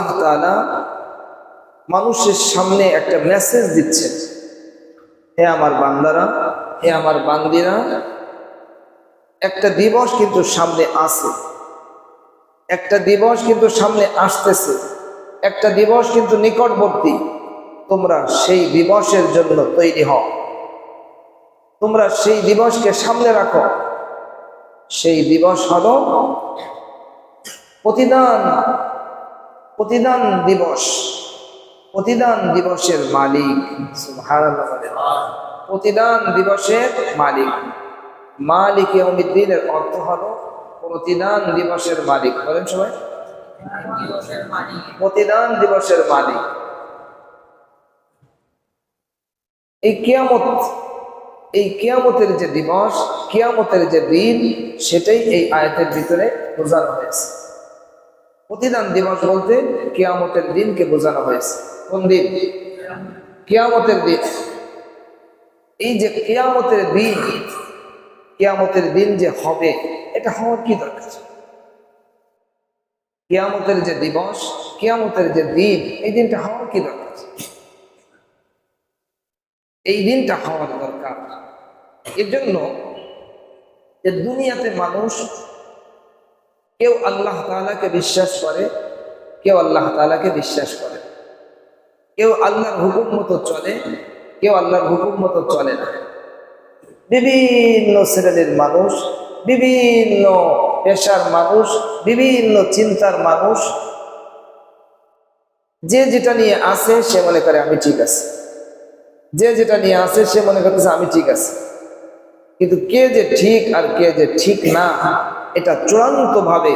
আল্লাহ তাআলা মানুষের সামনে একটা মেসেজ দিচ্ছেন হে আমার বান্দারা, হে আমার বান্দিরা, একটা দিবস কিন্তু সামনে আসে একটা দিবস কিন্তু সামনে আসতেছে। একটা দিবস কিন্তু নিকটবর্তী। তোমরা সেই দিবসের জন্য তৈরি হও। তোমরা সেই দিবসকে সামনে রাখো। সেই দিবস হলো প্রতিদান প্রতিদান দিবস, প্রতিদান দিবসের মালিক প্রতিদান দিবসের মালিক। মালিক ইয়ৌমিদ্দিনের অর্থ হলো প্রতিদান দিবসের মালিক। বলেন সবাই। প্রতিদান দিবসের মালিক। এই কিয়ামত, এই কিয়ামতের যে দিবস, কিয়ামতের যে দিন, সেটাই এই আয়তের ভিতরে বোঝানো হয়েছে। প্রতিদান দিবস বলতে কেয়ামতের দিনকে বোঝানো হয়েছে। কোন দিন? কিয়ামতের দিন। এই যে কেয়ামতের দিন কেয়ামতের দিন যে হবে, এটা হওয়ার কি দরকার? কেয়ামতের যে দিবস, কেয়ামতের যে দিন, এই দিনটা হওয়ার কি দরকার? এই দিনটা হওয়ার দরকার। এর জন্য যে দুনিয়াতে মানুষ কেউ আল্লাহ তাআলাকে বিশ্বাস করে, কেউ আল্লাহ তাআলাকে বিশ্বাস করে। কেউ আল্লাহর হুকুম মতো চলে, কেউ আল্লাহর হুকুম মতো চলে না। বিভিন্ন শ্রেণির মানুষ, বিভিন্ন পেশার মানুষ, বিভিন্ন চিন্তার মানুষ, যে যেটা নিয়ে আসে সে মনে করে আমি ঠিক আছে। যে যেটা নিয়ে আসে সে মনে করতেছে আমি ঠিক আছে। কিন্তু কে যে ঠিক আর কে যে ঠিক না এটা চূড়ান্ত ভাবে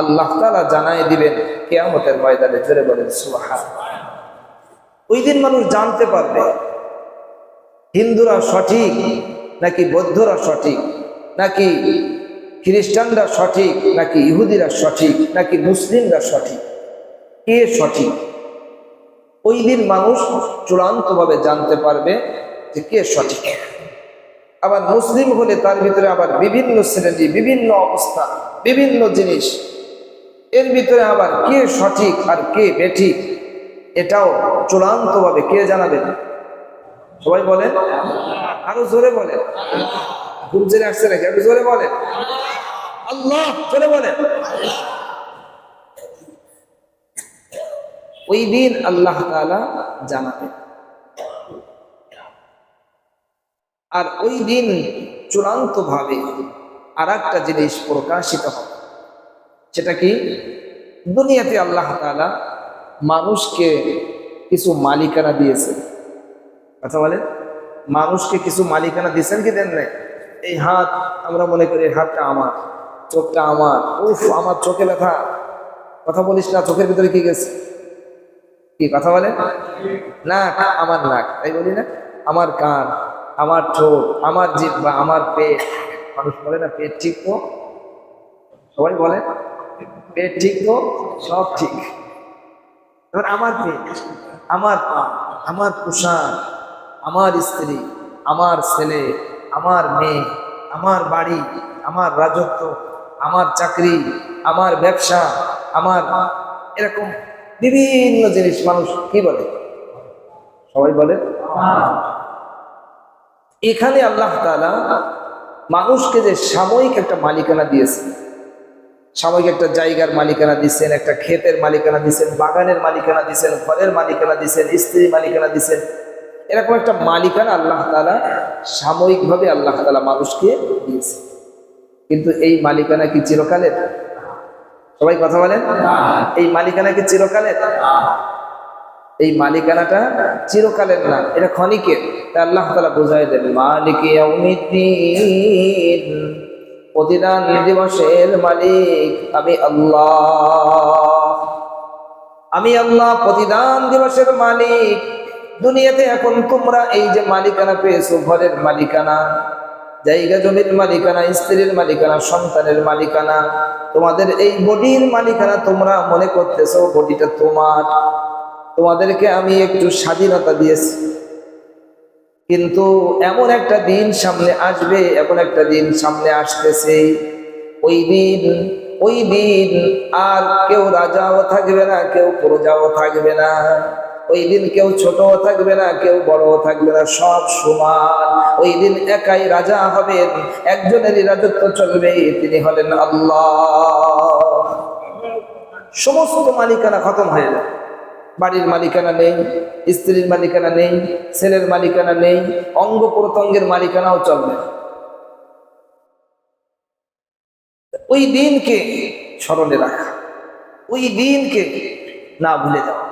আল্লাহ তালা জানাই দিবেন, কেয়ামতের ময়দানে জোরে বলেন সুবাহা ওই দিন মানুষ জানতে পারবে, হিন্দুরা সঠিক নাকি বৌদ্ধরা সঠিক, নাকি খ্রিস্টানরা সঠিক, নাকি ইহুদিরা সঠিক, নাকি মুসলিমরা সঠিক, কে সঠিক? ওই দিন মানুষ চূড়ান্তভাবে জানতে পারবে যে কে সঠিক। আবার মুসলিম হলে তার ভিতরে আবার বিভিন্ন শ্রেণি, বিভিন্ন অবস্থা, বিভিন্ন জিনিস। এর ভিতরে আবার কে সঠিক আর কে বেঠিক, এটাও চূড়ান্তভাবে কে জানাবেন সবাই বলেন? আরও জোরে বলেন। ঘুম জেনে আসছে নাকি? জোরে বলেন। আল্লাহ, জোরে বলেন। ওই দিন আল্লাহ জানাবেন আর ওই দিন চূড়ান্ত ভাবে আর একটা জিনিস প্রকাশিত হবে। সেটা কি? দুনিয়াতে আল্লাহ তাআলা মানুষকে কিছু মালিকানা দিয়েছে। কথা বলেন। মানুষকে কিছু মালিকানা দিয়েছেন কি দেন নাই? এই হাত, আমরা মনে করি হাতটা আমার, চোখটা আমার। উফ, আমার চোখে ব্যথা। কথা বলিস না, চোখের ভিতরে কি গেছে? কি, কথা বলে নাক, আমার নাক। তাই বলি না? আমার কান আমার ঠোঁট আমার জিব্বা আমার পেট। মানুষ বলে না, পেট ঠিক তো? সবাই বলে, পেট ঠিক তো? সব ঠিক। এবার আমার পেট, আমার পা, আমার পোশাক, আমার স্ত্রী, আমার ছেলে, আমার মেয়ে, আমার বাড়ি, আমার রাজত্ব, আমার চাকরি, আমার ব্যবসা, আমার এরকম বিভিন্ন জিনিস মানুষ কি বলে? সবাই বলে? এখানে আল্লাহ তালা মানুষকে যে সাময়িক একটা মালিকানা দিয়েছে সাময়িক একটা জায়গার মালিকানা দিচ্ছেন একটা ক্ষেতের মালিকানা দিচ্ছেন বাগানের মালিকানা দিচ্ছেন ঘরের মালিকানা দিচ্ছেন স্ত্রীর মালিকানা দিচ্ছেন এরকম একটা মালিকানা আল্লাহ তালা সাময়িকভাবে আল্লাহ তালা মানুষকে দিয়েছে কিন্তু এই মালিকানা কি চিরকালের? সবাই কথা বলেন? এই মালিকানা কি চিরকালের? এই মালিকানাটা চিরকালের না, এটা ক্ষণিকের। তা আল্লাহ তালা বোঝাই দেন, মালিক প্রতিদান দিবসের মালিক আমি আল্লাহ। আমি আল্লাহ প্রতিদান দিবসের মালিক। দুনিয়াতে এখন তোমরা এই যে মালিকানা পেয়েছ, ঘরের মালিকানা, জায়গা জমির মালিকানা, স্ত্রীর মালিকানা, সন্তানের মালিকানা, তোমাদের এই বডির মালিকানা তোমরা মনে করতেছো, বডিটা তোমার। তোমাদেরকে আমি একটু স্বাধীনতা দিয়েছি। কিন্তু এমন একটা দিন সামনে আসবে, এমন একটা দিন সামনে আসতেছে। ওই দিন ওই দিন আর কেউ রাজাও থাকবে না, কেউ প্রজাও থাকবে না। ওই দিন কেউ ছোটও থাকবে না, কেউ বড়ও থাকবে না, সব সমান। ওই দিন একাই রাজা হবেন, একজনেরই রাজত্ব চলবে, তিনি হলেন আল্লাহ। সমস্ত মালিকানা খতম হয়ে যায় বাড়ির মালিকানা নেই, স্ত্রীর মালিকানা নেই, ছেলের মালিকানা নেই, অঙ্গ প্রত্যঙ্গের মালিকানাও চলবে ওই দিনকে স্মরণে রাখা, ওই দিনকে না ভুলে যাওয়া।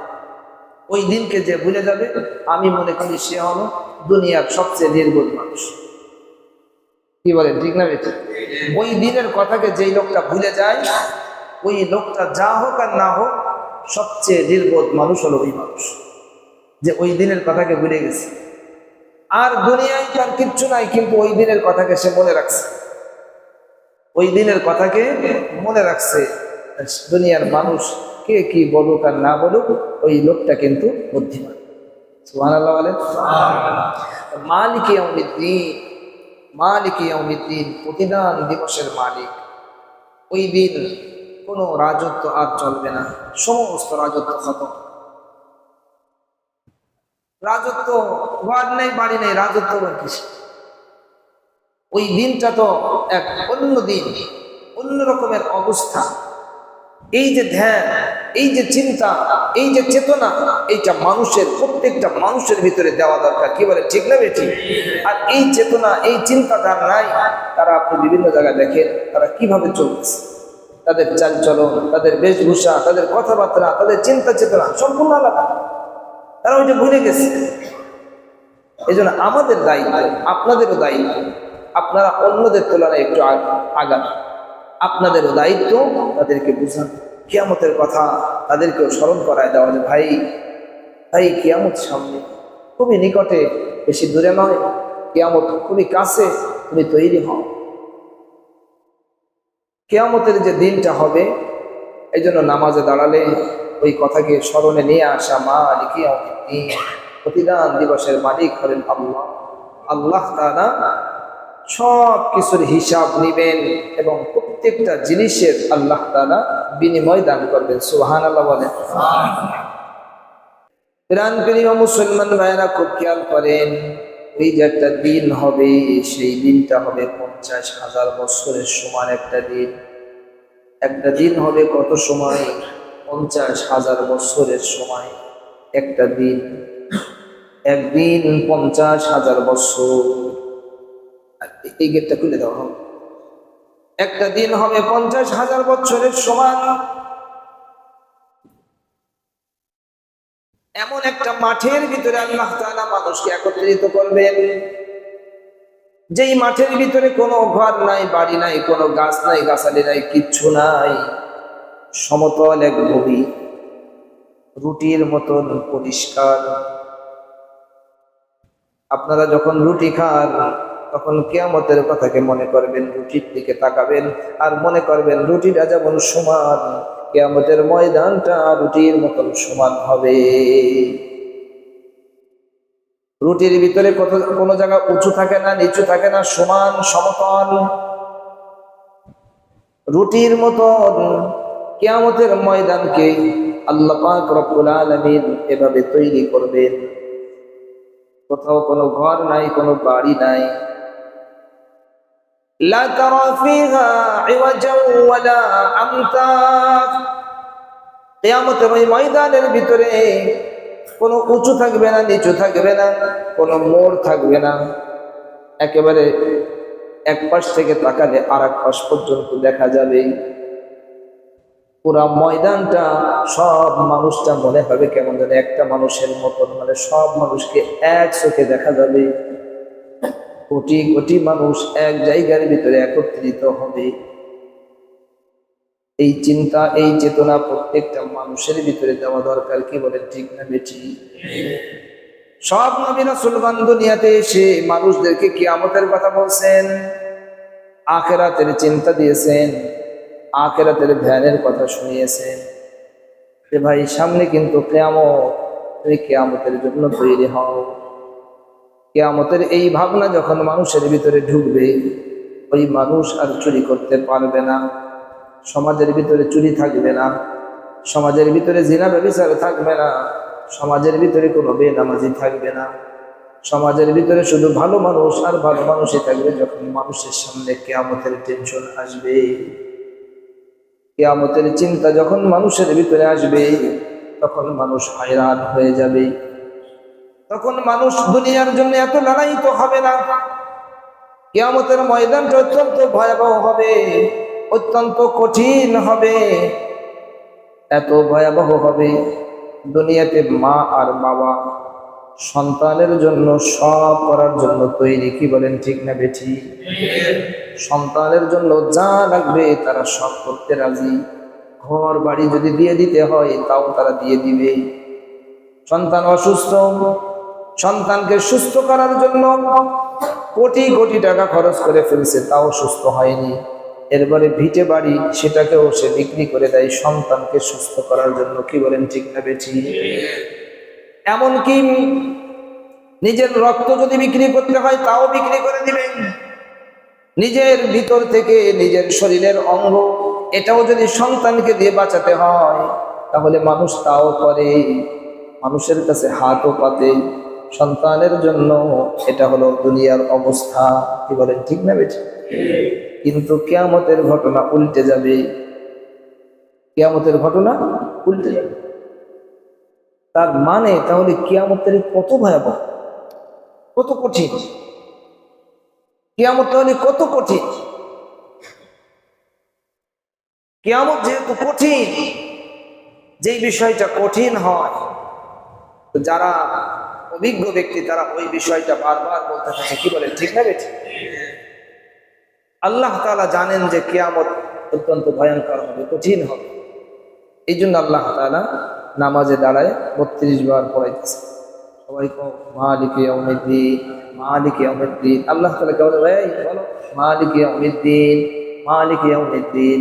ওই দিনকে যে ভুলে যাবে, আমি মনে করি সে হলো দুনিয়ার সবচেয়ে নির্বোধ মানুষ। কি বলেন, ঠিক না বেঠিক? ওই দিনের কথাকে যেই লোকটা ভুলে যায়, ওই লোকটা যা হোক আর না হোক সবচেয়ে নির্বোধ মানুষ হলো ওই মানুষ, যে ওই দিনের কথাকে ভুলে গেছে। আর দুনিয়ায় তার কিচ্ছু নাই, কিন্তু ওই দিনের কথাকে সে মনে রাখছে। ওই দিনের কথাকে মনে রাখছে, দুনিয়ার মানুষ কে কি বলুক আর না বলুক, ওই লোকটা কিন্তু বুদ্ধিমান। ইয়াউমিদ্দিন প্রতিদান দিবসের মালিক। ওই দিন কোনো রাজত্ব আর চলবে না। সমস্ত রাজত্ব খতম। রাজত্ব ঘর নেই, বাড়ি নেই, রাজত্ব কিসে ওই দিনটা তো এক অন্য দিন, অন্য রকমের অবস্থা। এই যে ধ্যান, এই যে চিন্তা, এই যে চেতনা, এইটা মানুষের, প্রত্যেকটা মানুষের ভিতরে দেওয়া দরকার। কি বলে, ঠিক না বেঠিক আর এই চেতনা, এই চিন্তা যার নাই। তারা আপনি বিভিন্ন জায়গায় দেখেন, তারা কীভাবে চলতেছে। তাদের চালচলন, তাদের বেশভূষা, তাদের কথাবার্তা, তাদের চিন্তা চেতনা সম্পূর্ণ আলাদা। তারা ওইটা ভুলে গেছে। এই আমাদের দায়িত্ব, আপনাদেরও দায়িত্ব, আপনারা অন্যদের তুলনায় একটু আগ- আগান। আপনাদেরও দায়িত্ব তাদেরকে বুঝান। কিয়ামতের কথা তাদেরকেও স্মরণ করায় দেওয়া যে, ভাই ভাই, কিয়ামত সামনে খুবই নিকটে, বেশি দূরে নয়। কিয়ামত খুবই কাছে, তুমি তৈরি হও। কেয়ামতের যে দিনটা হবে এই জন্য নামাজে দাঁড়ালে ওই কথাকে স্মরণে নিয়ে আসা মা লিখি প্রতিদান দিবসের মালিক হলেন আল্লাহ। আল্লাহ তারা সব কিছুর হিসাব নিবেন এবং প্রত্যেকটা জিনিসের আল্লাহ তারা বিনিময় দান করবেন। সুহান আল্লাহ বলেন। প্রাণ মুসলমান ভাইরা খুব খেয়াল করেন, এই যে একটা দিন হবে, সেই দিনটা হবে পঞ্চাশ হাজার বছরের সমান একটা দিন। একটা দিন হবে কত সময়? পঞ্চাশ হাজার বছরের সময় একটা দিন। একদিন পঞ্চাশ হাজার বছর। এই গেটটা খুলে দেওয়া হবে একটা দিন হবে পঞ্চাশ হাজার বছরের সমান। এমন একটা মাঠের ভিতরে আল্লাহ তাআলা মানুষকে একত্রিত করবেন। যেই মাঠের ভিতরে কোনো ঘর নাই, বাড়ি নাই, কোনো গাছ নাই, গাছালি নাই, কিচ্ছু নাই। সমতল এক ভূমি, রুটির মতন পরিষ্কার। আপনারা যখন রুটি খান, তখন কেয়ামতের কথাকে মনে করবেন, রুটির দিকে তাকাবেন আর মনে করবেন, রুটিটা যেমন সমান, কেয়ামতের ময়দানটা রুটির মতন সমান হবে। রুটির ভিতরে কত কোনো জায়গা উঁচু থাকে না নিচু থাকে না সমান সমতল রুটির মতন কেয়ামতের ময়দানকে আল্লাহ পাক রব্বুল আলামিন এভাবে তৈরি করবেন কোথাও কোনো ঘর নাই কোনো বাড়ি নাই لا ترى فيها عوجا ولا أمتا কিয়ামতের ওই ময়দানের ভিতরে কোনো উঁচু থাকবে না, নিচু থাকবে না, কোনো মোড় থাকবে না। একেবারে এক পাশ থেকে তাকালে আর এক পাশ পর্যন্ত দেখা যাবে। পুরা ময়দানটা, সব মানুষটা মনে হবে কেমন যেন একটা মানুষের মতন মানে সব মানুষকে এক চোখে দেখা যাবে। কোটি কোটি মানুষ এক জায়গার ভিতরে একত্রিত হবে। এই চিন্তা, এই চেতনা প্রত্যেকটা মানুষের ভিতরে দেওয়া দরকার। কি বলেন ঠিক না বেটি সব নবীরা সুলমান দুনিয়াতে এসে মানুষদেরকে কিয়ামতের কথা বলছেন, আখেরাতের চিন্তা দিয়েছেন, আখেরাতের ধ্যানের কথা শুনিয়েছেন। যে ভাই, সামনে কিন্তু কেয়ামত, তুমি কেয়ামতের জন্য তৈরি হও। কেয়ামতের এই ভাবনা যখন মানুষের ভিতরে ঢুকবে, ওই মানুষ আর চুরি করতে পারবে না। সমাজের ভিতরে চুরি থাকবে না। সমাজের ভিতরে জিনা ব্যবচার থাকবে না। সমাজের ভিতরে কোনো বেনামাজি থাকবে না। সমাজের ভিতরে শুধু ভালো মানুষ আর ভালো মানুষই থাকবে যখন মানুষের সামনে কেয়ামতের টেনশন আসবে। কেয়ামতের চিন্তা যখন মানুষের ভিতরে আসবে, তখন মানুষ হয়রান হয়ে যাবে। তখন মানুষ দুনিয়ার জন্য এত লড়াই তো হবে না। কেয়ামতের ময়দানটা অত্যন্ত ভয়াবহ হবে। অত্যন্ত কঠিন হবে। এত ভয়াবহ হবে। দুনিয়াতে মা আর বাবা সন্তানের জন্য, সব করার জন্য তৈরি কি বলেন ঠিক না বেঠি? সন্তানের জন্য যা লাগবে তারা সব করতে রাজি। ঘর বাড়ি যদি দিয়ে দিতে হয়, তাও তারা দিয়ে দিবে। সন্তান অসুস্থ, সন্তানকে সুস্থ করার জন্য কোটি কোটি টাকা খরচ করে ফেলছে, তাও সুস্থ হয়নি। এরপরে ভিটে বাড়ি সেটাকেও সে বিক্রি করে দেয় সন্তানকে সুস্থ করার জন্য। কি বলেন ঠিক না বেঠি? এমনকি নিজের রক্ত যদি বিক্রি করতে হয় তাও বিক্রি করে দিবেন। নিজের ভিতর থেকে নিজের শরীরের অঙ্গ, এটাও যদি সন্তানকে দিয়ে বাঁচাতে হয়, তাহলে মানুষ তাও করে। মানুষের কাছে হাতও পাতে। সন্তানের জন্য এটা হলো দুনিয়ার অবস্থা। কি বলেন ঠিক না বেঠি? কিন্তু কেয়ামতের ঘটনা উল্টে যাবে। কেয়ামতের ঘটনা উল্টে যাবে। তার মানে তাহলে কেয়ামতের কত ভয়াবহ, কত কঠিন? কেয়ামত তাহলে কত কঠিন? কেয়ামত যেহেতু কঠিন, যেই বিষয়টা কঠিন হয় যারা অভিজ্ঞ ব্যক্তি তারা ওই বিষয়টা বারবার বলতে থাকে। কি বলে? ঠিক না বেঠিক? আল্লাহ তালা জানেন যে কেয়ামত অত্যন্ত ভয়ঙ্কর হবে, কঠিন হবে। এই জন্য আল্লাহ তালা নামাজে দাঁড়ায় বত্রিশ বার পড়াইতেছে। সবাই কো মালিকে অমিদ্দিন মালিকে অমিদ্দিন আল্লাহ তালা কে বলে ভাই বলো, মালিকে অমিদ্দিন মালিকে ইয়াউমিদ্দিন।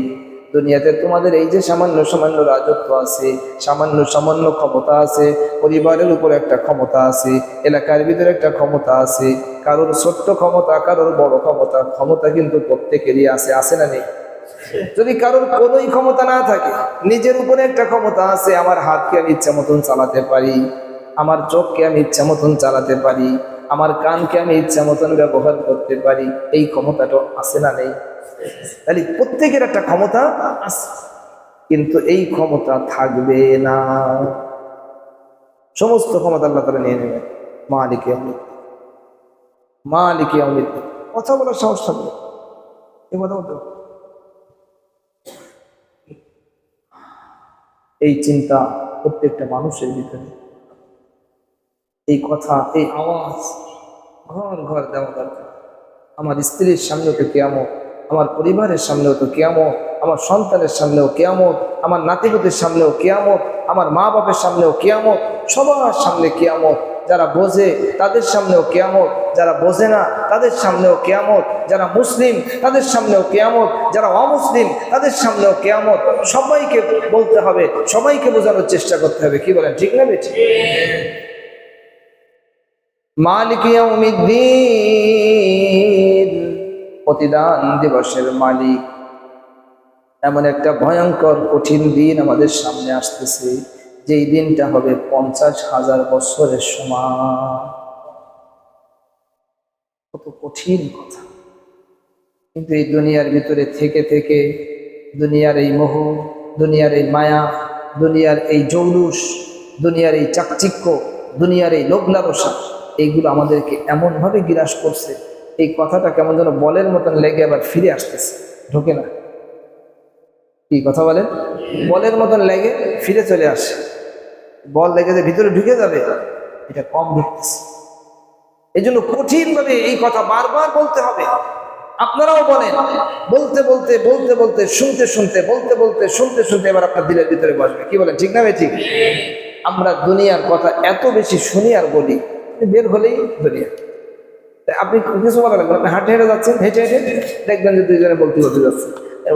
দুনিয়াতে তোমাদের এই যে সামান্য সামান্য রাজত্ব আছে, সামান্য সামান্য ক্ষমতা আছে, পরিবারের উপর একটা ক্ষমতা আছে, এলাকার ভিতরে একটা ক্ষমতা আছে, কারোর ছোট্ট ক্ষমতা, কারোর বড় ক্ষমতা ক্ষমতা কিন্তু প্রত্যেকেরই আছে আছে না নেই? যদি কারোর কোনোই ক্ষমতা না থাকে, নিজের উপরে একটা ক্ষমতা আছে, আমার হাতকে আমি ইচ্ছা মতন চালাতে পারি, আমার চোখকে আমি ইচ্ছা মতন চালাতে পারি আমার কানকে আমি ইচ্ছা মতন ব্যবহার করতে পারি, এই ক্ষমতাটা আছে না নেই? তাহলে প্রত্যেকের একটা ক্ষমতা আছে, কিন্তু এই ক্ষমতা থাকবে না। সমস্ত ক্ষমতা আল্লাহ তারা নিয়ে নেবে মালিকে অমিত মালিকে অমিত কথা বলার সাহস থাকবে। এই কথা এই চিন্তা প্রত্যেকটা মানুষের ভিতরে। এই কথা, এই আওয়াজ, ঘর ঘর দেওয়া দরকার। আমার স্ত্রীর সামনেও তো কেয়ামত, আমার পরিবারের সামনেও তো কেয়ামত, আমার সন্তানের সামনেও কেয়ামত, আমার নাতিপতির সামনেও কেয়ামত, আমার মা বাপের সামনেও কেয়ামত, সবার সামনে কেয়ামত। যারা বোঝে, তাদের সামনেও কেয়ামত। যারা বোঝে না, তাদের সামনেও কেয়ামত। যারা মুসলিম, তাদের সামনেও কেয়ামত। যারা অমুসলিম, তাদের সামনেও কেয়ামত। সবাইকে বলতে হবে, সবাইকে বোঝানোর চেষ্টা করতে হবে। কি বলেন, ঠিক না বেঠিক? মালিক প্রতিদান দিবসের মালিক। এমন একটা ভয়ঙ্কর, কঠিন দিন আমাদের সামনে আসতেছে, যেই দিনটা হবে পঞ্চাশ হাজার বছরের সমান কত কঠিন কথা। কিন্তু এই দুনিয়ার ভিতরে থেকে থেকে দুনিয়ার এই মোহ, দুনিয়ার এই মায়া, দুনিয়ার এই জৌলুস, দুনিয়ার এই চাকচিক্য, দুনিয়ার এই লালসা এইগুলো আমাদেরকে এমনভাবে গ্রাস করছে, এই কথাটা কেমন যেন বলের মতন লেগে আবার ফিরে আসতেছে। ঢোকে না। কি কথা বলেন? বলের মতন লেগে ফিরে চলে আসে। বল লেগে যে ভিতরে ঢুকে যাবে, এটা কম ঢুকতেছে। এই জন্য কঠিনভাবে এই কথা বারবার বলতে হবে। আপনারাও বলেন, বলতে বলতে বলতে বলতে, শুনতে শুনতে, বলতে বলতে, শুনতে শুনতে এবার আপনার দিলের ভিতরে বসবে। কি বলেন, ঠিক না ভাই, ঠিক? আমরা দুনিয়ার কথা এত বেশি শুনি আর বলি। বের হলেই দুনিয়া। আপনি কিছু বলা লাগবে আপনি হাঁটে হেঁটে যাচ্ছেন, হেঁটে হেঁটে দেখবেন যে দুইজনে বলতে বলতে যাচ্ছে।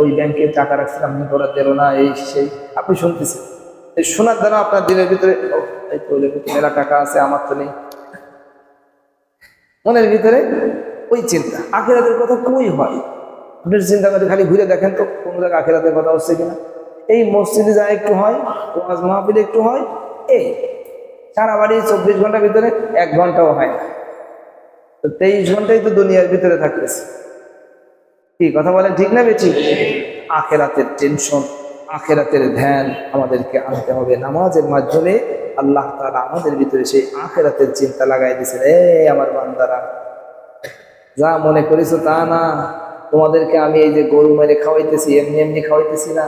ওই ব্যাংকে টাকা রাখছিলাম ওরা দিল না, এই সেই, আপনি শুনতেছেন। এই শোনার দ্বারা আপনার দিনের ভিতরে মেলা টাকা আছে, আমার তো নেই। মনের ভিতরে ওই চিন্তা। আখেরাতের কথা কই হয়? আপনি চিন্তা করে খালি ঘুরে দেখেন তো, কোন জায়গায় আখেরাতের কথা হচ্ছে কিনা। এই মসজিদে যা একটু হয়, ওয়াজ মাহফিলে একটু হয়, এই। সারা বাড়ি চব্বিশ ঘণ্টার ভিতরে এক ঘন্টাও হয় না। তো তেইশ ঘন্টাই তো দুনিয়ার ভিতরে থাকতেছে। কি, কথা বলেন ঠিক না বেছি আখেরাতের টেনশন আখেরাতের ধ্যান আমাদেরকে আনতে হবে। নামাজের মাধ্যমে আল্লাহ তাআলা আমাদের ভিতরে সেই আখেরাতের চিন্তা লাগাই দিয়েছেন, এ আমার বান্দারা, যা মনে করেছ তা না। তোমাদেরকে আমি এই যে গরু মেরে খাওয়াইতেছি, এমনি এমনি খাওয়াইতেছি না।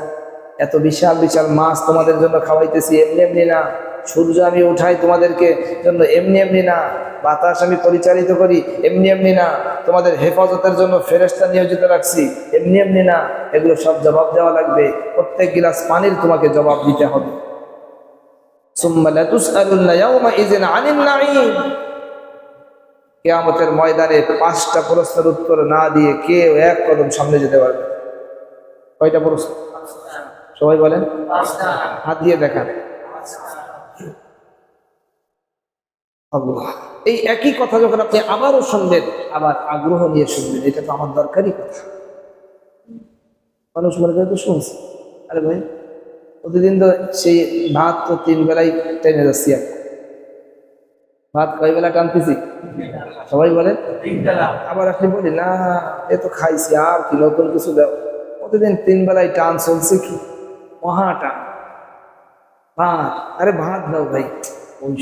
এত বিশাল বিশাল মাছ তোমাদের জন্য খাওয়াইতেছি, এমনি এমনি না। সূর্য আমি উঠাই তোমাদেরকে জন্য এমনি এমনি না। বাতাস আমি পরিচালিত করি এমনি এমনি না। তোমাদের হেফাজতের জন্য ফেরেস্তা নিয়োজিত রাখছি এমনি এমনি না। এগুলো সব জবাব দেওয়া লাগবে। প্রত্যেক গিলাস পানির তোমাকে জবাব দিতে হবে। কেয়ামতের ময়দানে পাঁচটা প্রশ্নের উত্তর না দিয়ে কেউ এক কদম সামনে যেতে পারবে। কয়টা প্রশ্ন? সবাই বলেন। হাত দিয়ে দেখান। এই একই কথা যখন আপনি আবারও শুনবেন, আবার আগ্রহ নিয়ে শুনবেন, এটা তো আমার দরকারই কথা। মানুষ মনে করে তো শুনছে। আরে ভাই, প্রতিদিন তো সেই ভাত তো তিন বেলায় টেনে যাচ্ছি আর ভাত কয় বেলা টানতেছি? সবাই বলে, আবার আপনি বলি না, এ তো খাইছি, আর কি নতুন কিছু দাও। প্রতিদিন তিন বেলায় টান চলছে কি? মহা টান। ভাত, আরে ভাত দাও ভাই।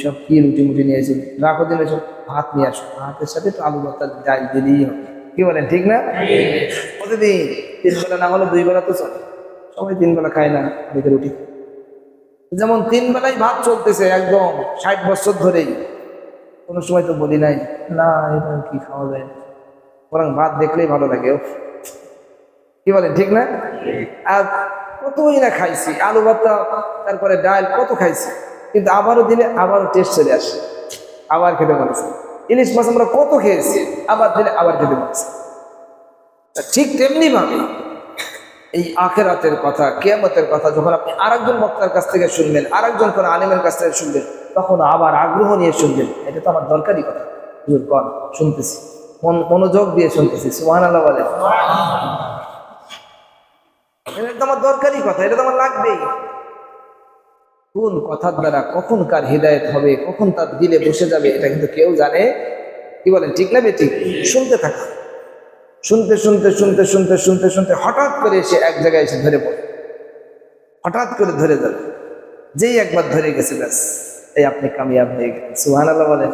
সব কি রুটি মুটি নিয়ে এসে রাখো দিন এসব ভাত নিয়ে আসো। ভাতের সাথে তো আলু ভর্তা ডাল দিলেই হবে। কি বলেন ঠিক না? প্রতিদিন তিন বেলা না হলে দুই বেলা তো চলে। সবাই তিন বেলা খায় না অনেকে রুটি। যেমন তিন বেলায় ভাত চলতেছে একদম ষাট বছর ধরেই। কোনো সময় তো বলি নাই না এটা কি খাওয়া যায়? বরং ভাত দেখলেই ভালো লাগে উফ। কি বলেন ঠিক না? আর কতই না খাইছি আলু ভর্তা তারপরে ডাল কত খাইছি। কিন্তু আবারও দিলে আবারও টেস্ট চলে আসে। আবার খেতে পারছি ইলিশ মাছ আমরা কত খেয়েছি, আবার দিলে আবার খেতে পারছি ঠিক তেমনি ভাবে এই আখেরাতের কথা, কেয়ামতের কথা, যখন আপনি আরেকজন বক্তার কাছ থেকে শুনবেন, আরেকজন কোন আলিমের কাছ থেকে শুনবেন, তখন আবার আগ্রহ নিয়ে শুনবেন। এটা তো আমার দরকারি কথা। হুজুর কর শুনতেছি। মন, মনোযোগ দিয়ে শুনতেছি। সুহান আল্লাহ বলে এটা তো আমার দরকারি কথা, এটা তো আমার লাগবেই। কোন কথার দ্বারা কখন কার হৃদায়ত হবে, কখন তার দিলে বসে যাবে, এটা কিন্তু কেউ জানে। কি বলেন, ঠিক না বেঠিক? শুনতে থাকা। শুনতে শুনতে শুনতে শুনতে শুনতে শুনতে হঠাৎ করে এসে এক জায়গায় এসে ধরে পড়ে। হঠাৎ করে ধরে যাবে। যেই একবার ধরে গেছে, ব্যাস, এই আপনি কামিয়াব হয়ে গেলেন। সুহান আল্লাহ বলেন।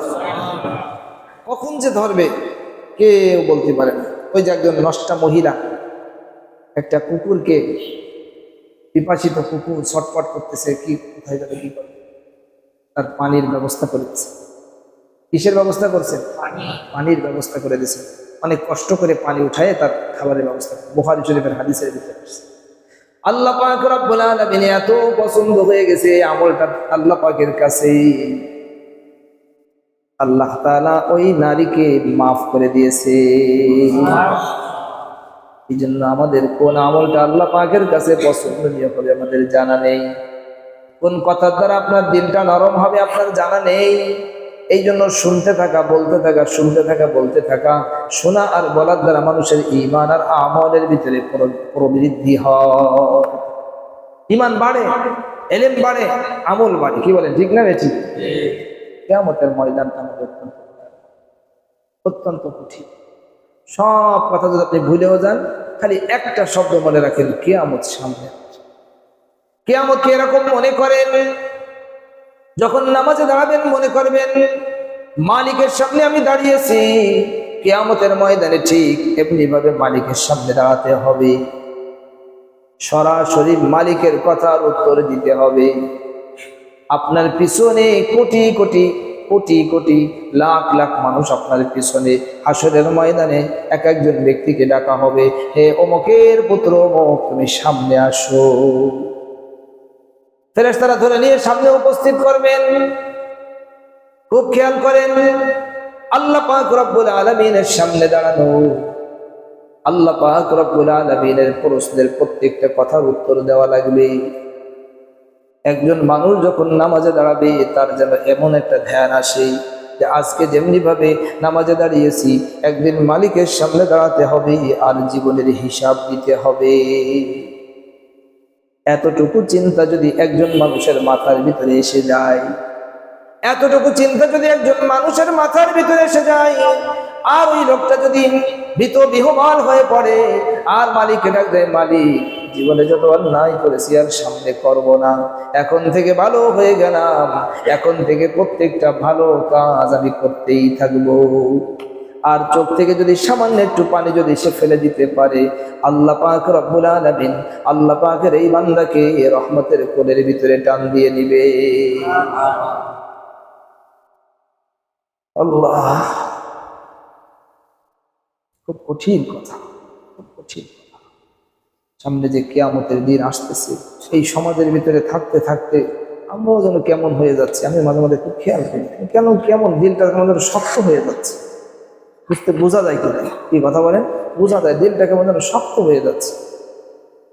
কখন যে ধরবে, কেউ বলতে পারে না। ওই যে একজন নষ্টা মহিলা, একটা কুকুরকে পিপাসিত কুকুর ছটফট করতেছে কি কোথায় যাবে কি করবে? তার পানির ব্যবস্থা করেছে কিসের ব্যবস্থা করছে? পানির ব্যবস্থা করে দিয়েছে অনেক কষ্ট করে পানি উঠায় তার খাবারের ব্যবস্থা বোহারি শরীফের হাদিসের ভিতরে আসছে। আল্লাহ পাক রব্বুল আলামিন এত পছন্দ হয়ে গেছে আমলটা আল্লাহ পাকের কাছে আল্লাহ তাআলা ওই নারীকে মাফ করে দিয়েছে। এই জন্য আমাদের কোন আমলটা আল্লাহ পাকের কাছে পছন্দনীয় হবে আমাদের জানা নেই। কোন কথার দ্বারা আপনার দিনটা নরম হবে আপনার জানা নেই। এই জন্য শুনতে থাকা বলতে থাকা শুনতে থাকা বলতে থাকা শোনা আর বলার দ্বারা মানুষের ইমান আর আমলের ভিতরে প্র- প্রবৃদ্ধি হয়। ইমান বাড়ে এলেম বাড়ে আমল বাড়ে। কি বলেন ঠিক না বেঠিক? কেমতের ময়দানটা আমাদের অত্যন্ত কঠিন। সব কথা যদি আপনি ভুলেও যান, খালি একটা শব্দ মনে রাখেন, কেয়ামত সামনে। কেয়ামতকে এরকম মনে করেন? যখন নামাজে দাঁড়াবেন, মনে করবেন, মালিকের সামনে আমি দাঁড়িয়েছি, কেয়ামতের ময়দানে ঠিক এমনি ভাবে মালিকের সামনে দাঁড়াতে হবে। সরাসরি মালিকের কথার উত্তর দিতে হবে। আপনার পিছনে কোটি কোটি কোটি কোটি লাখ লাখ মানুষ আপনার পিছনে হাসরের ময়দানে এক একজন ব্যক্তিকে ডাকা হবে। হে অমকের পুত্র, অমক তুমি সামনে আসো। ফেরেশতারা ধরে নিয়ে সামনে উপস্থিত করবেন। খুব খেয়াল করেন, আল্লাহ পাক রব্বুল আলামিনের সামনে দাঁড়ানো। আল্লাহ পাক রব্বুল আলামিনের পুরুষদের প্রত্যেকটা কথার উত্তর দেওয়া লাগবে। একজন মানুষ যখন নামাজে দাঁড়াবে, তার যেন এমন একটা ধ্যান আসে যে আজকে যেমনিভাবে নামাজে দাঁড়িয়েছি, একদিন মালিকের সামনে দাঁড়াতে হবে আর জীবনের হিসাব দিতে হবে। এতটুকু চিন্তা যদি একজন মানুষের মাথার ভিতরে এসে যায়, এতটুকু চিন্তা যদি একজন মানুষের মাথার ভিতরে এসে যায়, আর ওই লোকটা যদি ভীত বিহবাল হয়ে পড়ে, আর মালিককে ডাক দেয়, মালিক জীবনে যত অন্যায় করেছি আর সামনে করব না। এখন থেকে ভালো হয়ে গেলাম। এখন থেকে প্রত্যেকটা ভালো কাজ আমি করতেই থাকব। আর চোখ থেকে যদি সামান্য একটু পানি যদি সে ফেলে দিতে পারে, আল্লাহ পাক রব্বুল আলামিন আল্লাহ পাকের এই বান্দাকে রহমতের কোলের ভিতরে টান দিয়ে নিবে আল্লাহ, খুব কঠিন কথা, খুব কঠিন। সামনে যে কেয়ামতের দিন আসতেছে এই সমাজের ভিতরে থাকতে থাকতে আমরাও যেন কেমন হয়ে যাচ্ছে, আমি মাঝে মাঝে খুব খেয়াল করি। কেন কেমন? দিলটা কেমন যেন শক্ত হয়ে যাচ্ছে। বুঝতে, বোঝা যায় কিনা কি কথা বলেন? বোঝা যায় দিলটা কেমন যেন শক্ত হয়ে যাচ্ছে।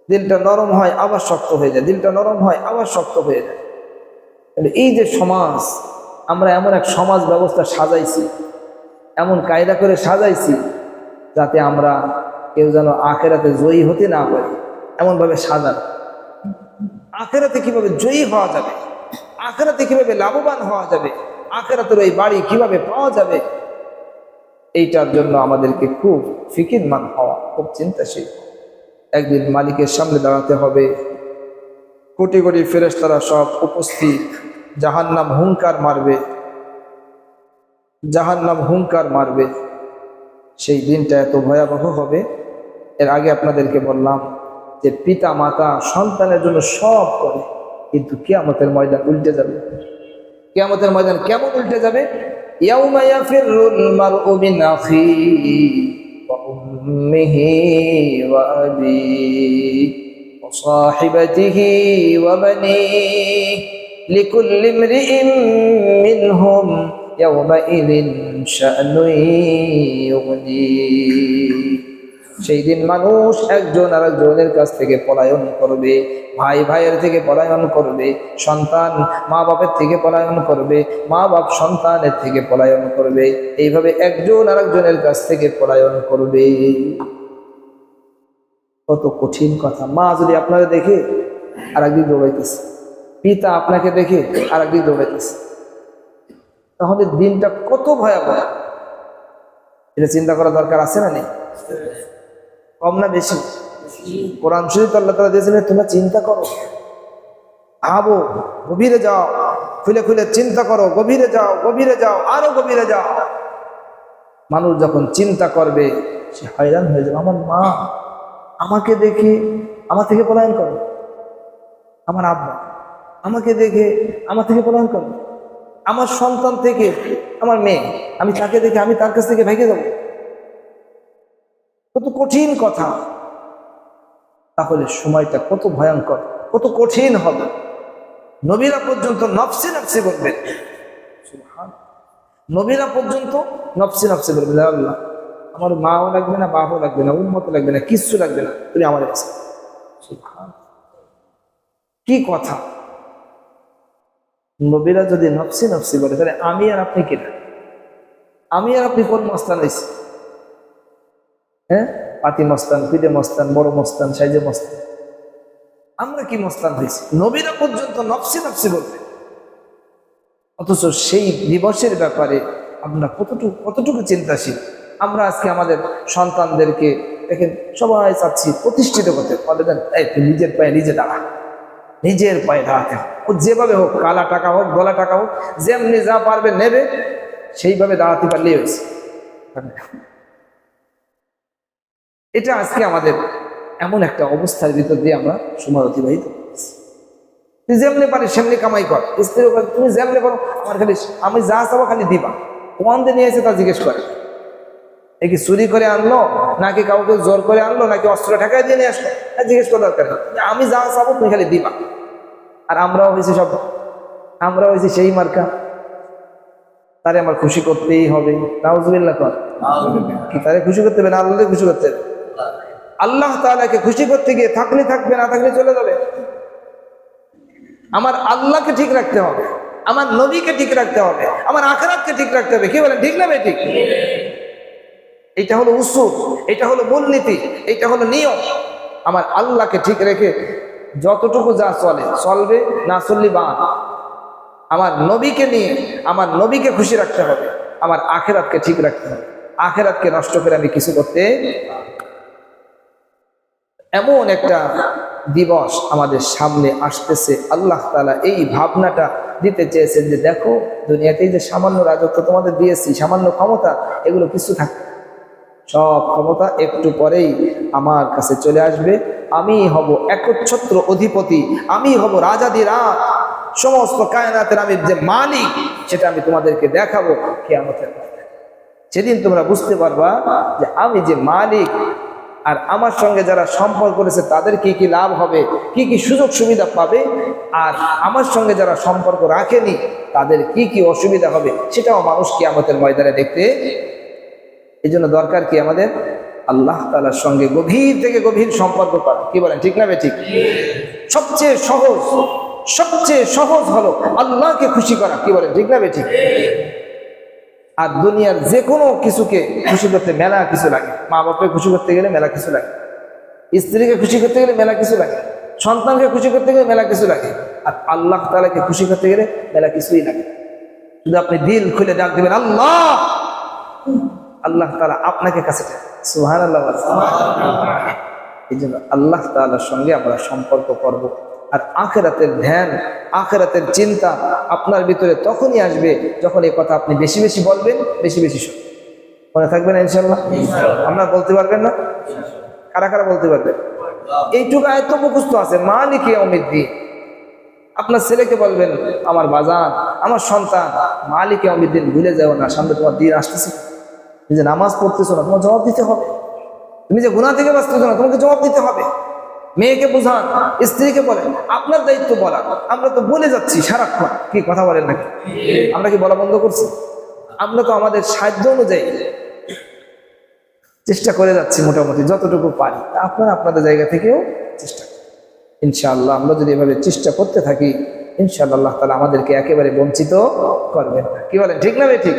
দিলটা নরম হয়, আবার শক্ত হয়ে যায়। দিলটা নরম হয়, আবার শক্ত হয়ে যায়। এই যে সমাজ, আমরা এমন এক সমাজ ব্যবস্থা সাজাইছি, এমন কায়দা করে সাজাইছি, যাতে আমরা কেউ যেন আখেরাতে জয়ী হতে না পারি, এমনভাবে সাজানো। আখেরাতে কীভাবে জয়ী হওয়া যাবে? আখেরাতে কীভাবে লাভবান হওয়া যাবে? আখেরাতের ওই বাড়ি কীভাবে পাওয়া যাবে? এইটার জন্য আমাদেরকে খুব ফিকিরমান হওয়া, খুব চিন্তাশীল। একদিন মালিকের সামনে দাঁড়াতে হবে। কোটি কোটি ফেরেশতারা সব উপস্থিত। জাহান নাম হুঙ্কার মারবে। জাহান নাম হুঙ্কার মারবে। সেই দিনটা এত ভয়াবহ হবে। এর আগে আপনাদেরকে বললাম যে পিতা, মাতা সন্তানের জন্য সব করে, কিন্তু কিয়ামতের ময়দান উল্টে যাবে। কিয়ামতের ময়দান কেমন উল্টে যাবে? আখিহি ওয়া উম্মিহি ওয়া সেই দিন মানুষ একজন আর একজনের কাছ থেকে পলায়ন করবে, ভাই ভাইয়ের থেকে পলায়ন করবে, সন্তান মা বাপের থেকে পলায়ন করবে মা বাপ সন্তানের থেকে পলায়ন করবে, এইভাবে একজন আর একজনের কাছ থেকে পলায়ন করবে। কত কঠিন কথা। মা যদি আপনারা দেখে আর একদিন দৌড়াইতেছে। পিতা আপনাকে দেখে আর একদিন দৌড়াইতেছে। তাহলে দিনটা কত ভয়াবহ। এটা চিন্তা করা দরকার আছে না নেই? কম না বেশি? কোরআন শরীফ আল্লাহ তালা দিয়েছিলেন, তোমরা চিন্তা করো। ভাবো, গভীরে যাও, খুলে খুলে চিন্তা করো, গভীরে যাও গভীরে যাও, আরও গভীরে যাও। মানুষ যখন চিন্তা করবে, সে হয়রান হয়ে যাবে। আমার মা আমাকে দেখে আমার থেকে পলায়ন করে। আমার আব্বা আমাকে দেখে আমার থেকে পলায়ন করে। আমার সন্তান থেকে, আমার মেয়ে, আমি তাকে দেখে আমি তার কাছ থেকে ভেঙে যাব কত কঠিন কথা। তাহলে সময়টা কত ভয়ঙ্কর, কত কঠিন হবে। নবীরা পর্যন্ত নফসি নফসি করবেন নবীরা পর্যন্ত নফসি নফসি করবেন "লা আল্লাহ আমার মাও লাগবে না, বাপও লাগবে না উন্মত লাগবে না, কিচ্ছু লাগবে না, তুমি আমার কাছে। কি কথা? নবীরা যদি নফসি নফসি করে তাহলে আমি আর আপনি কিনা আমি আর আপনি কোন মস্তান হয়েছি হ্যাঁ? পাতি মস্তান, পিঠে মস্তান, বড় মস্তান, সাইজে মস্তান। আমরা কি মস্তান হয়েছি নবীরা পর্যন্ত নফসি নফসি বলবে। অথচ সেই দিবসের ব্যাপারে আমরা কতটুকু কতটুকু চিন্তাশীল? আমরা আজকে আমাদের সন্তানদেরকে দেখেন, সবাই চাচ্ছি প্রতিষ্ঠিত করতে। তুই নিজের পায়ে নিজে দাঁড়া। নিজের পায়ে দাঁড়াতে ও যেভাবে হোক, কালা টাকা হোক, গলা টাকা হোক, যেমনি যা পারবে নেবে, সেইভাবে দাঁড়াতে পারলেই হয়েছে। এটা আজকে আমাদের এমন একটা অবস্থার ভিতর দিয়ে আমরা সময় অতিবাহিত করতেছি। তুই যেমনি পারিস সেমনি কামাই কর। স্ত্রী তুমি যেমনি করো আমার খালি আমি যা চাবো খালি দিবা। ওয়ান দিয়ে নিয়েছে তা জিজ্ঞেস করে। এ কি চুরি করে আনলো নাকি কাউকে জোর করে আনলো নাকি অস্ত্র ঠেকায় দিয়ে নিয়ে আসলো? জিজ্ঞেস করা দরকার আমি যা চাবো তুমি খালি দিবা। আর আমরাও হয়েছি সব আমরা হয়েছি সেই মার্কা। তারে আমার খুশি করতেই হবে। নাউজুবিল্লাহ কর। কি তারে খুশি করতে হবে না? আল্লাহকে খুশি করতে হবে। আল্লাহ তাআলাকে খুশি করতে গিয়ে থাকলে থাকবে, না থাকলে চলে যাবে। আমার আল্লাহকে ঠিক রাখতে হবে, আমার নবীকে ঠিক রাখতে হবে, আমার আখরাতকে ঠিক রাখতে হবে। কি বলেন, ঠিক না ঠিক? এটা হলো উসুল, এটা হলো মূলনীতি, এটা হলো নিয়ম। আমার আল্লাহকে ঠিক রেখে যতটুকু যা চলে, চলবে, না চললি বা আমার নবীকে নিয়ে, আমার নবীকে খুশি রাখতে হবে, আমার আখেরাতকে ঠিক রাখতে হবে। আখেরাতকে নষ্ট করে আমি কিছু করতে এমন একটা দিবস আমাদের সামনে আসতেছে আল্লাহ তালা এই ভাবনাটা দিতে চেয়েছেন যে, দেখো, দুনিয়াতে এই যে সামান্য রাজত্ব তোমাদের দিয়েছি, সামান্য ক্ষমতা, এগুলো কিছু থাকবে না। সব ক্ষমতা একটু পরেই আমার কাছে চলে আসবে আমি হব একচ্ছত্র অধিপতি, আমি হব রাজাদি রাত সমস্ত কায়নাতের আমি যে মালিক, সেটা আমি তোমাদেরকে দেখাবো কেয়ামতের ময়দানে। সেদিন তোমরা বুঝতে পারবা যে আমি যে মালিক আর আমার সঙ্গে যারা সম্পর্ক করেছে তাদের কি কি লাভ হবে, কি কি সুযোগ সুবিধা পাবে, আর আমার সঙ্গে যারা সম্পর্ক রাখেনি, তাদের কি কি অসুবিধা হবে, সেটাও মানুষ কি আমাদের ময়দানে দেখতে এই জন্য দরকার কি আমাদের? আল্লাহ তালার সঙ্গে গভীর থেকে গভীর সম্পর্ক করা। কি বলেন, ঠিক না ঠিক? সবচেয়ে সহজ সবচেয়ে সহজ হলো আল্লাহকে খুশি করা। কি বলেন, ঠিক না ঠিক? আর দুনিয়ার যে কোনো কিছুকে খুশি করতে মেলা কিছু লাগে। মা বাপকে খুশি করতে গেলে মেলা কিছু লাগে। স্ত্রীকে খুশি করতে গেলে মেলা কিছু লাগে। সন্তানকে খুশি করতে গেলে মেলা কিছু লাগে। আর আল্লাহ তালাকে খুশি করতে গেলে মেলা কিছুই লাগে। শুধু আপনি দিল খুলে ডাক দেবেন, আল্লাহ! আল্লাহ তালা আপনাকে কাছে সুহান আল্লাহ। এই জন্য আল্লাহ তালার সঙ্গে আমরা সম্পর্ক করব। আর আখেরাতের ধ্যান আখেরাতের চিন্তা আপনার ভিতরে তখনই আসবে যখন এই কথা আপনি বেশি বেশি বলবেন বেশি বেশি শুনবেন। মনে থাকবেন না ইনশাল্লাহ আপনার বলতে পারবেন না? কারা কারা বলতে পারবেন? এইটুকু আয়ত্ত মুখস্থ আছে। মালিকে অমিত দিয়ে আপনার ছেলেকে বলবেন আমার বাজান আমার সন্তান মালিকে অমিত দিন ভুলে যাও না সামনে তোমার দিন আসতেছে। তুমি যে নামাজ পড়তেছো না তোমার জবাব দিতে হবে। তুমি যে গুণা থেকে বাঁচতেছো না তোমাকে জবাব দিতে হবে। মেয়েকে বোঝান, স্ত্রীকে বলেন, আপনার দায়িত্ব বলা, আমরা তো বলে যাচ্ছি সারাক্ষণ। কি কথা বলেন নাকি? আমরা কি বলা বন্ধ করছি? আমরা তো আমাদের সাধ্য অনুযায়ী চেষ্টা করে যাচ্ছি মোটামুটি যতটুকু পারি। আপনারা আপনাদের জায়গা থেকেও চেষ্টা ইনশাআল্লাহ আমরা যদি এভাবে চেষ্টা করতে থাকি, ইনশাআল্লাহ আল্লাহ তালা আমাদেরকে একেবারে বঞ্চিত করবেন। কি বলেন, ঠিক না ভাই? ঠিক।